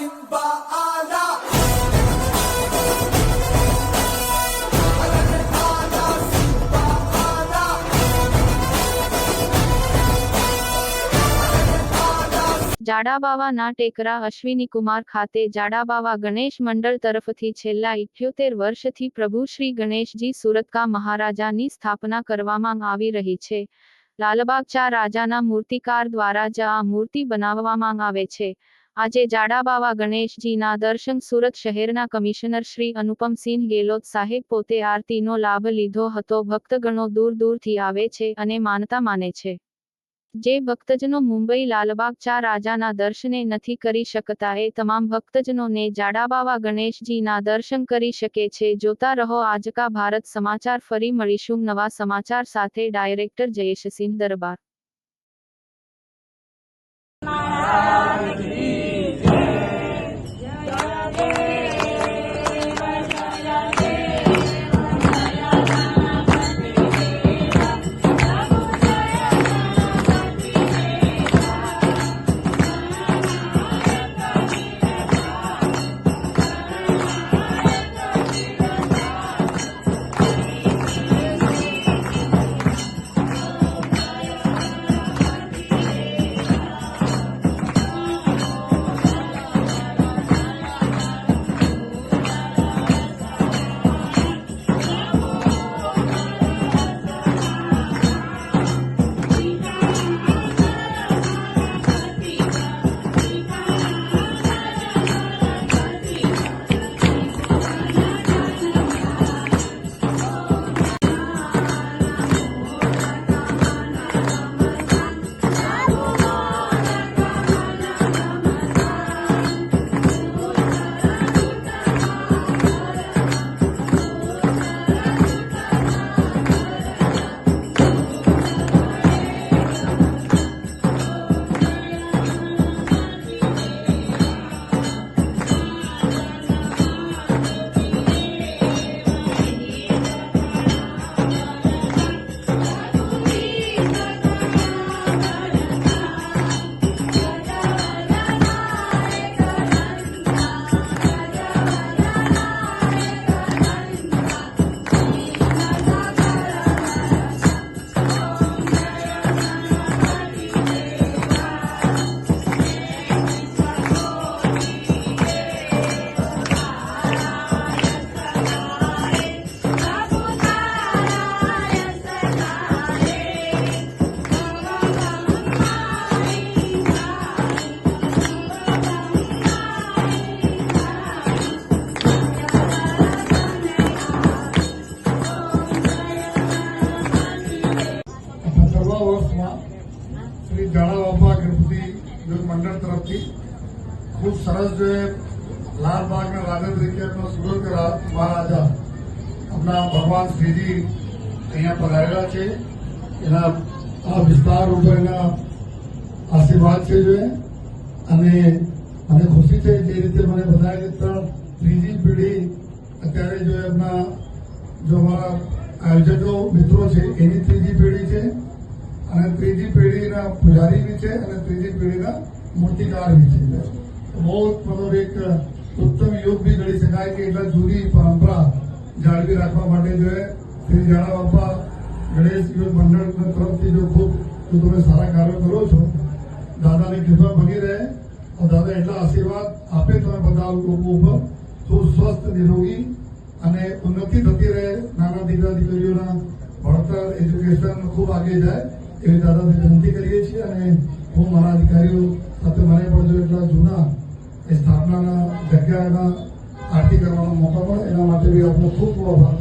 Simba Ala. ટેકરા અશ્વિનીકુમાર ખાતે જાડાબાવા ગણેશ મંડળ તરફથી છેલ્લા ઇઠ્યોતેર વર્ષથી પ્રભુ શ્રી ગણેશજી સુરતકા મહારાજાની સ્થાપના કરવામાં આવી રહી છે લાલબાગ ચા રાજાના મૂર્તિકાર દ્વારા જ આ મૂર્તિ બનાવવામાં આવે છે આજે જાડાબાવા ગણેશજીના દર્શન સુરત શહેરના કમિશનર શ્રી અનુપમસિંહ ગેલોત સાહેબ પોતે આરતીનો લાભ લીધો હતો. ભક્તગણો દૂર દૂરથી આવે છે અને માનતા માને છે. જે ભક્તજનો મુંબઈ લાલબાગ ચા રાજાના દર્શને નથી કરી શકતા એ તમામ ભક્તજનોને જાડાબાવા ગણેશજીના દર્શન કરી શકે છે. જોતા રહો આજકા ભારત સમાચાર. ફરી મળીશું નવા સમાચાર સાથે. ડાયરેક્ટર જયેશસિંહ દરબાર. શ્રી ગણપતિ મંડળ તરફથી ખૂબ સરસ જે લાલબાગના રાજા તરીકે આપણા સુરત મહારાજા હમણાં ભગવાન શ્રીજી અહીંયા પધારેલા છે. એના આ વિસ્તાર ઉપર એના આશીર્વાદ છે જોઈએ અને મને ખુશી છે જે રીતે મને કે ત્રણ ત્રીજી પેઢી અત્યારે જો એમના, જો અમારા આયોજકો મિત્રો છે, એની ત્રીજી પેઢી છે. અને ત્રીજી પેઢીના પૂજારીની છે અને ત્રીજી પેઢીના મૂર્તિકાર બી છે. બહુ મતલબ એક ઉત્તમ યુગ બી ગણી શકાય કે એટલા જૂની પરંપરા જાળવી રાખવા માટે જો એ શ્રી જાણા બાપા ગણેશ યુગ મંડળ તરફથી જો ખૂબ જો તમે સારા કાર્યો કરો છો, દાદાની કૃપા બની રહે દાદા એટલા આશીર્વાદ આપે તમે બધા લોકો ઉપર ખૂબ સ્વસ્થ, નિરોગી અને ઉન્નતિ થતી રહે. નાના દીકરા દીકરીઓના ભણતર એજ્યુકેશન ખૂબ આગે જાય. એવી દાદાને વિનંતી કરીએ છીએ અને હું મારા અધિકારીઓ સાથે મને પણ જો એટલા જૂના એ સ્થાપનાના જગ્યાના આરતી કરવાનો મોકો મળે, એના માટે બી આપનો ખૂબ ખૂબ આભાર.